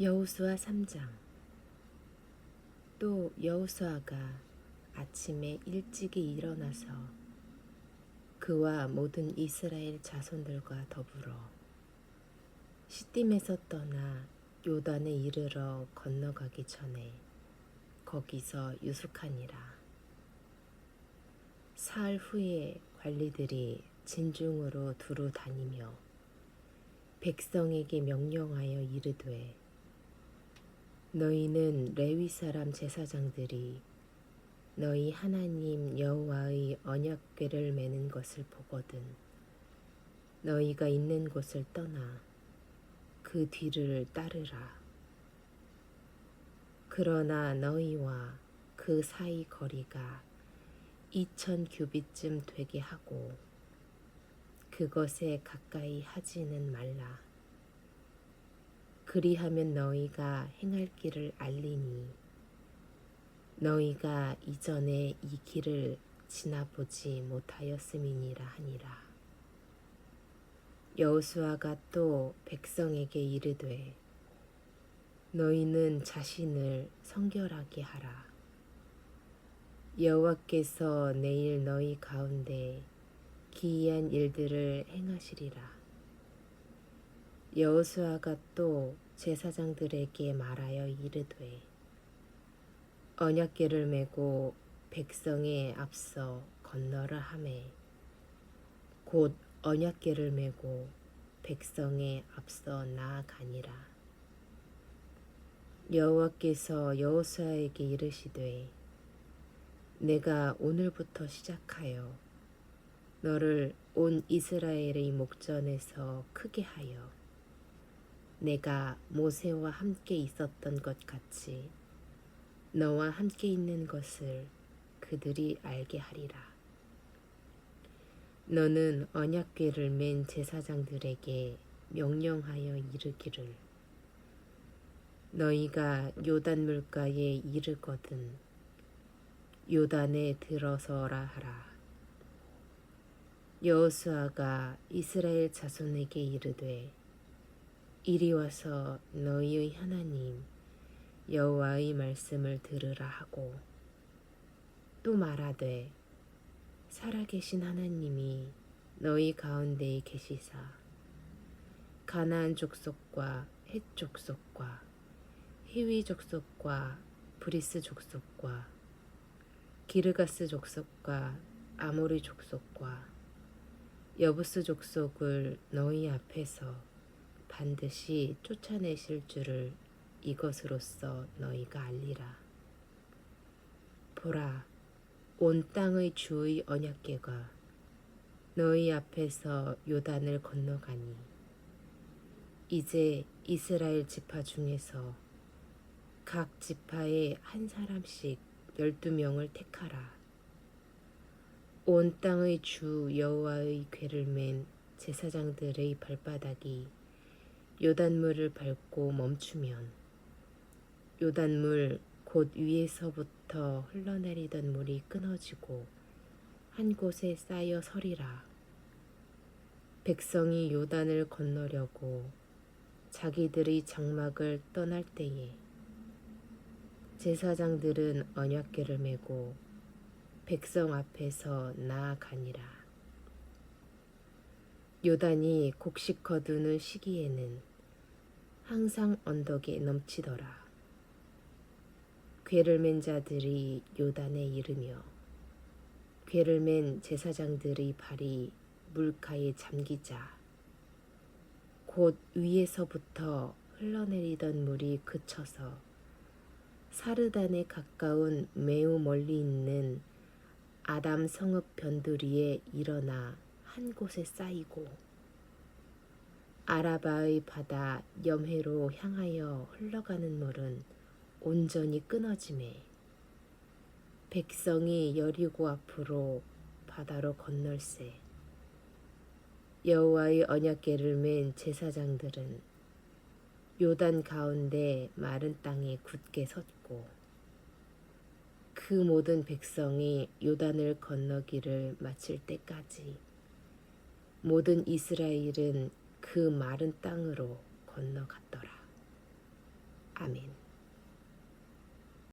여호수아 3장. 또 여호수아가 아침에 일찍이 일어나서 그와 모든 이스라엘 자손들과 더불어 시딤에서 떠나 요단에 이르러 건너가기 전에 거기서 유숙하니라. 사흘 후에 관리들이 진중으로 두루 다니며 백성에게 명령하여 이르되 너희는 레위 사람 제사장들이 너희 하나님 여호와의 언약궤를 매는 것을 보거든 너희가 있는 곳을 떠나 그 뒤를 따르라 그러나 너희와 그 사이 거리가 이천 규빗쯤 되게 하고 그것에 가까이 하지는 말라. 그리하면 너희가 행할 길을 알리니 너희가 이전에 이 길을 지나보지 못하였음이니라 하니라. 여호수아가 또 백성에게 이르되 너희는 자신을 성결하게 하라. 여호와께서 내일 너희 가운데 기이한 일들을 행하시리라. 여호수아가 또 제사장들에게 말하여 이르되 언약궤를 메고 백성에 앞서 건너라 하매 곧 언약궤를 메고 백성에 앞서 나아가니라. 여호와께서 여호수아에게 이르시되 내가 오늘부터 시작하여 너를 온 이스라엘의 목전에서 크게 하여 내가 모세와 함께 있었던 것 같이 너와 함께 있는 것을 그들이 알게 하리라. 너는 언약궤를 맨 제사장들에게 명령하여 이르기를 너희가 요단 물가에 이르거든 요단에 들어서라 하라. 여호수아가 이스라엘 자손에게 이르되 이리 와서 너희의 하나님 여호와의 말씀을 들으라 하고 또 말하되 살아계신 하나님이 너희 가운데에 계시사 가나안 족속과 헷 족속과 히위 족속과 브리스 족속과 기르가스 족속과 아모리 족속과 여부스 족속을 너희 앞에서 반드시 쫓아내실 줄을 이것으로써 너희가 알리라. 보라, 온 땅의 주의 언약궤가 너희 앞에서 요단을 건너가니 이제 이스라엘 지파 중에서 각 지파에 한 사람씩 열두 명을 택하라. 온 땅의 주 여호와의 궤를 맨 제사장들의 발바닥이 요단물을 밟고 멈추면 요단물 곧 위에서부터 흘러내리던 물이 끊어지고 한 곳에 쌓여 서리라. 백성이 요단을 건너려고 자기들의 장막을 떠날 때에 제사장들은 언약궤를 메고 백성 앞에서 나아가니라. 요단이 곡식 거두는 시기에는 항상 언덕에 넘치더라. 괴를 맨 자들이 요단에 이르며 괴를 맨 제사장들의 발이 물가에 잠기자 곧 위에서부터 흘러내리던 물이 그쳐서 사르단에 가까운 매우 멀리 있는 아담 성읍 변두리에 일어나 한 곳에 쌓이고 아라바의 바다 염해로 향하여 흘러가는 물은 온전히 끊어짐에 백성이 여리고 앞으로 바다로 건널세. 여호와의 언약궤를 맨 제사장들은 요단 가운데 마른 땅에 굳게 섰고 그 모든 백성이 요단을 건너기를 마칠 때까지 모든 이스라엘은 그 마른 땅으로 건너갔더라. 아멘.